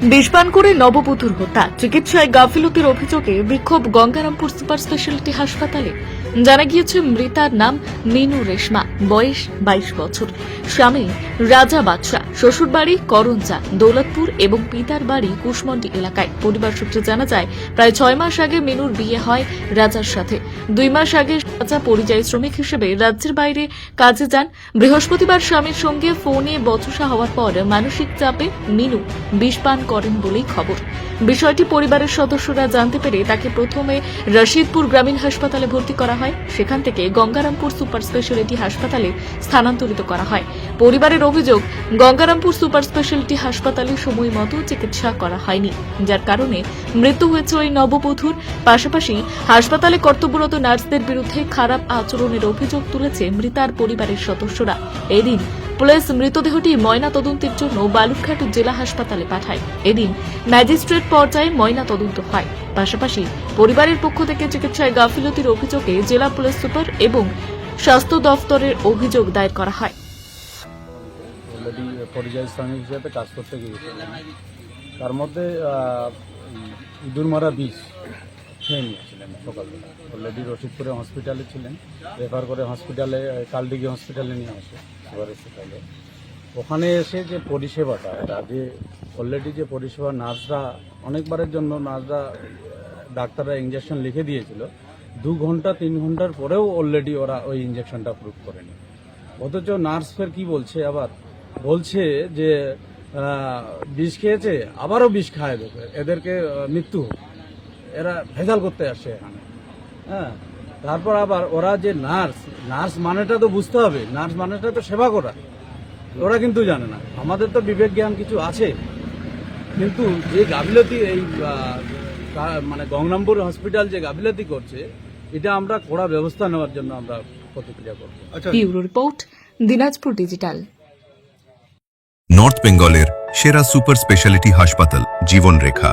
বিষপান করে নববধূর হত্যা। চিকিৎসায় গাফিলতির অভিযোগে বিক্ষোভ গঙ্গারামপুর সুপার স্পেশালিটি হাসপাতালে। জানা গিয়েছে, মৃতার নাম মিনু রেশমা, বয়স বাইশ বছর। স্বামী রাজা বাদশাহ, শ্বশুরবাড়ি করঞ্জা, দৌলতপুর এবং পিতার বাড়ি কুশমন্ডি এলাকায়। পরিবার সূত্রে জানা যায়, প্রায় ছয় মাস আগে মিনুর বিয়ে হয় রাজার সাথে। দুই মাস আগে রাজা পরিযায়ী শ্রমিক হিসেবে রাজ্যের বাইরে কাজে যান। বৃহস্পতিবার স্বামীর সঙ্গে ফোনে বচসা হওয়ার পর মানসিক চাপে মিনু বিষপান করেন বলেই খবর। বিষয়টি পরিবারের সদস্যরা জানতে পেরে তাকে প্রথমে রশিদপুর গ্রামীণ হাসপাতালে ভর্তি করা হয়। সেখান থেকে গঙ্গারামপুর সুপার স্পেশালিটি হাসপাতালে স্থানান্তরিত করা হয়। পরিবারের অভিযোগ, গঙ্গারামপুর সুপার স্পেশালিটি হাসপাতালে সময় মতো চিকিৎসা করা হয়নি, যার কারণে মৃত্যু হয়েছে ওই নববধূর। পাশাপাশি হাসপাতালে কর্তব্যরত নার্সদের বিরুদ্ধে খারাপ আচরণের অভিযোগ তুলেছে মৃতার পরিবারের সদস্যরা। এদিন পুলিশ মৃতদেহটি ময়না তদন্তের জন্য বালুরঘাট জেলা হাসপাতালে পাঠায়। এদিন ম্যাজিস্ট্রেট পর্যায়ে ময়না তদন্ত হয়। পাশাপাশি পরিবারের পক্ষ থেকে চিকিৎসায় গাফিলতির অভিযোগে জেলা পুলিশ সুপার এবং স্বাস্থ্য দফতরের অভিযোগ দায়ের করা হয়। তার মধ্যে ইঁদুর মারা বিষ। খেয়ে নিয়েছিলেন সকালবেলা। অলরেডি রশিদপুরে হসপিটালে ছিলেন। রেফার করে হসপিটালে কালদিঘি হসপিটালে নিয়ে আসে সুপার হসপিটালে ওখানে এসে যে পরিষেবাটা, এটা যে অলরেডি যে পরিষেবা নার্সরা, অনেকবারের জন্য নার্সরা ডাক্তাররা ইঞ্জেকশন লিখে দিয়েছিল। দু ঘণ্টা, তিন ঘণ্টার পরেও অলরেডি ওরা ওই ইঞ্জেকশনটা প্রুভ করেনি। অথচ নার্স ফের কী বলছে আবার? বলছে যে বিষ খেয়েছে, আবারও বিষ খায় এদেরকে মৃত্যু হোক। এরা ভেজাল করতে আসে এখানে। হ্যাঁ তারপর আবার ওরা যে নার্স নার্স মানেটা তো বুঝতে হবে নার্স মানেটা তো সেবা করা। ওরা কিন্তু জানে না। আমাদের তো বিবেক জ্ঞান কিছু আছে। কিন্তু যে গাফিলতি এই মানে গঙ্গারামপুর হসপিটাল যে গাফিলতি করছে এটা আমরা কড়া ব্যবস্থা নেওয়ার জন্য আমরা প্রতিক্রিয়া করব। Bureau report Dinajpur digital. North বেঙ্গলের সেরা সুপার স্পেশালিটি হাসপাতাল জীবনরেখা।